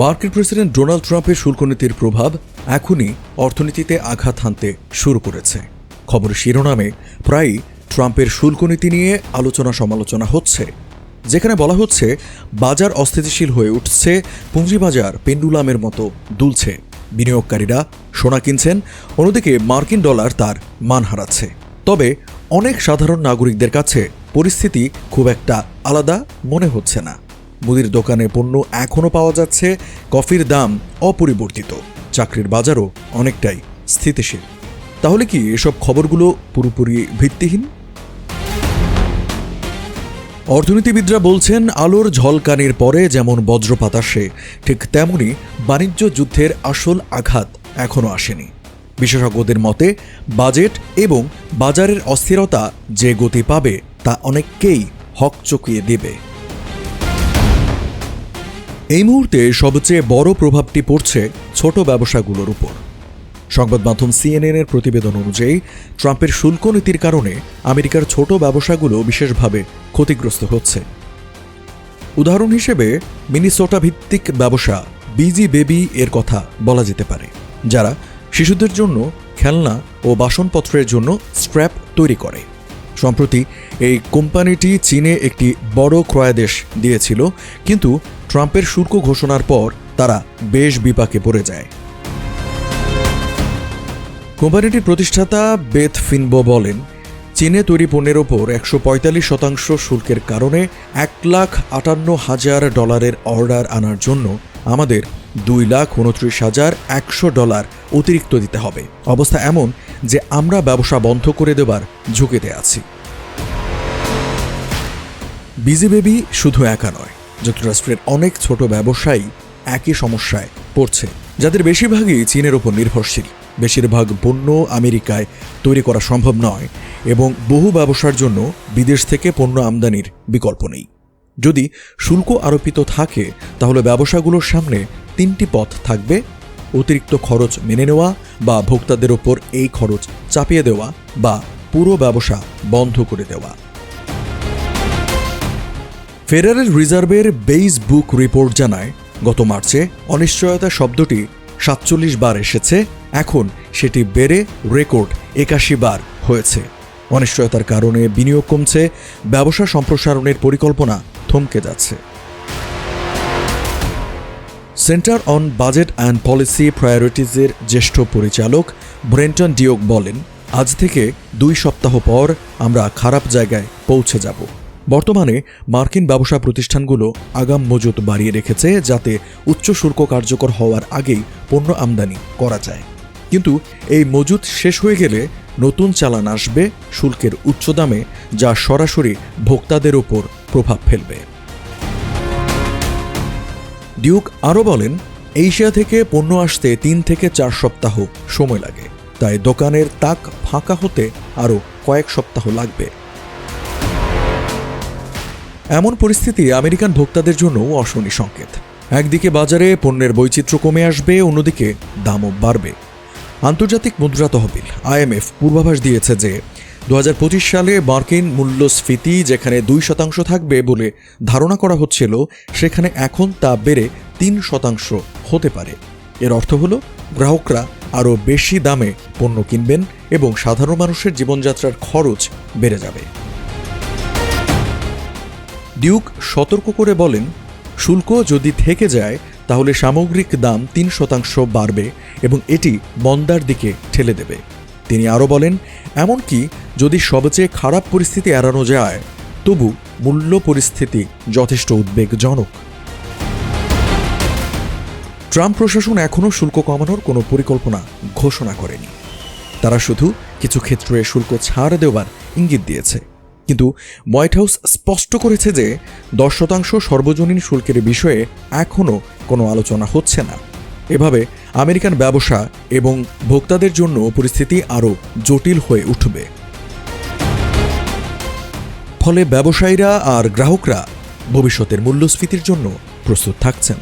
মার্কিন president Donald ট্রাম্পের শুল্ক নীতির প্রভাব এখনই অর্থনীতিতে আঘাত হানতে শুরু করেছে। খবরের শিরোনামে প্রায়ই ট্রাম্পের শুল্ক নীতি নিয়ে আলোচনা সমালোচনা হচ্ছে, যেখানে বলা হচ্ছে বাজার অস্থিতিশীল হয়ে উঠছে, পুঁজিবাজার পেন্ডুলামের মতো দুলছে। বিনিয়োগকারীরা সোনা কিনছেন, অন্যদিকে মার্কিন ডলার তার মান হারাচ্ছে। তবে অনেক সাধারণ নাগরিকদের কাছে পরিস্থিতি খুব একটা আলাদা মনে হচ্ছে না। মুদির দোকানে পণ্য এখনও পাওয়া যাচ্ছে, কফির দাম অপরিবর্তিত। চাকরির বাজারও অনেকটাই স্থিতিশীল। তাহলে কি এসব খবরগুলো পুরোপুরি ভিত্তিহীন? অর্থনীতিবিদরা বলছেন, আলোর ঝলকানির পরে যেমন বজ্রপাত আসে, ঠিক তেমনি বাণিজ্য যুদ্ধের আসল আঘাত এখনও আসেনি। বিশেষজ্ঞদের মতে, বাজেট এবং বাজারের অস্থিরতা যে গতি পাবে তা অনেককেই হক চকিয়ে দেবে। এই মুহূর্তে সবচেয়ে বড় প্রভাবটি পড়ছে ছোট ব্যবসাগুলোর উপর। সংবাদ মাধ্যম সিএনএন এর প্রতিবেদন অনুযায়ী, ট্রাম্পের শুল্ক নীতির কারণে আমেরিকার ছোট ব্যবসাগুলো বিশেষভাবে ক্ষতিগ্রস্ত হচ্ছে। উদাহরণ হিসেবে, মিনিসোটা ভিত্তিক ব্যবসা বিজি বেবি এর কথা বলা যেতে পারে, যারা শিশুদের জন্য খেলনা ও বাসনপত্রের জন্য স্ক্র্যাপ তৈরি করে। সম্প্রতি এই কোম্পানিটি চীনে একটি বড় ক্রয়াদেশ দিয়েছিল, কিন্তু ট্রাম্পের শুল্ক ঘোষণার পর তারা বেশ বিপাকে পড়ে যায়। কোম্পানিটির প্রতিষ্ঠাতা বেথ ফিনবো বলেন, চীনে তৈরি পণ্যের ওপর একশো পঁয়তাল্লিশ শতাংশ শুল্কের কারণে এক লাখ আটান্ন হাজার ডলারের অর্ডার আনার জন্য আমাদের দুই লাখ উনত্রিশ হাজার একশো ডলার অতিরিক্ত দিতে হবে। অবস্থা এমন যে আমরা ব্যবসা বন্ধ করে দেবার ঝুঁকিতে আছি। বিজি বেবি শুধু একা নয় যুক্তরাষ্ট্রের অনেক ছোট ব্যবসায়ী একই সমস্যায় পড়ছে, যাদের বেশিরভাগই চীনের ওপর নির্ভরশীল। বেশিরভাগ পণ্য আমেরিকায় তৈরি করা সম্ভব নয় এবং বহু ব্যবসার জন্য বিদেশ থেকে পণ্য আমদানির বিকল্প নেই। যদি শুল্ক আরোপিত থাকে, তাহলে ব্যবসাগুলোর সামনে তিনটি পথ থাকবে। অতিরিক্ত খরচ মেনে নেওয়া বা ভোক্তাদের ওপর এই খরচ চাপিয়ে দেওয়া বা পুরো ব্যবসা বন্ধ করে দেওয়া। ফেডারেল রিজার্ভের বেইস বুক রিপোর্ট জানায়, গত মার্চে অনিশ্চয়তা শব্দটি সাতচল্লিশ বার এসেছে, এখন সেটি বেড়ে রেকর্ড একাশি বার হয়েছে। অনিশ্চয়তার কারণে বিনিয়োগ কমছে, ব্যবসা সম্প্রসারণের পরিকল্পনা থমকে যাচ্ছে। Center on budget and policy প্রায়োরিটিজের জ্যেষ্ঠ পরিচালক ব্রেন্টন ডিওক বলেন, আজ থেকে দুই সপ্তাহ পর আমরা খারাপ জায়গায় পৌঁছে যাব। বর্তমানে মার্কিন ব্যবসা প্রতিষ্ঠানগুলো আগাম মজুত বাড়িয়ে রেখেছে যাতে উচ্চ শুল্ক কার্যকর হওয়ার আগেই পণ্য আমদানি করা যায়। কিন্তু এই মজুত শেষ হয়ে গেলে নতুন চালান আসবে শুল্কের উচ্চ দামে, যা সরাসরি ভোক্তাদের ওপর প্রভাব ফেলবে। ডিউক আরও বলেন, এশিয়া থেকে পণ্য আসতে তিন থেকে চার সপ্তাহ সময় লাগে। তাই দোকানের তাক ফাঁকা হতে আরও কয়েক সপ্তাহ লাগবে। এমন পরিস্থিতি আমেরিকান ভোক্তাদের জন্য অশনি সংকেত। একদিকে বাজারে পণ্যের বৈচিত্র্য কমে আসবে, অন্যদিকে দামও বাড়বে। আন্তর্জাতিক মুদ্রা তহবিল, আইএমএফ, পূর্বাভাস দিয়েছে যে দু হাজার পঁচিশ সালে মার্কিন মূল্যস্ফীতি যেখানে দুই শতাংশ থাকবে বলে ধারণা করা হচ্ছিল, সেখানে এখন তা বেড়ে তিন শতাংশ হতে পারে। এর অর্থ হল, গ্রাহকরা আরও বেশি দামে পণ্য কিনবেন এবং সাধারণ মানুষের জীবনযাত্রার খরচ বেড়ে যাবে। ডিউক সতর্ক করে বলেন, শুল্ক যদি থেকে যায়, তাহলে সামগ্রিক দাম তিন শতাংশ বাড়বে এবং এটি মন্দার দিকে ঠেলে দেবে। তিনি আরও বলেন, এমনকি যদি সবচেয়ে খারাপ পরিস্থিতি এড়ানো যায়, তবু মূল্য পরিস্থিতি যথেষ্ট উদ্বেগজনক। ট্রাম্প প্রশাসন এখনও শুল্ক কমানোর কোনো পরিকল্পনা ঘোষণা করেনি। তারা শুধু কিছু ক্ষেত্রে শুল্ক ছাড় দেওয়ার ইঙ্গিত দিয়েছে। কিন্তু হোয়াইট হাউস স্পষ্ট করেছে যে দশ শতাংশ সর্বজনীন শুল্কের বিষয়ে এখনও কোনো আলোচনা হচ্ছে না। এভাবে আমেরিকান ব্যবসা এবং ভোক্তাদের জন্য পরিস্থিতি আরও জটিল হয়ে উঠবে। ফলে ব্যবসায়ীরা আর গ্রাহকরা ভবিষ্যতের মূল্যস্ফীতির জন্য প্রস্তুত থাকছেন।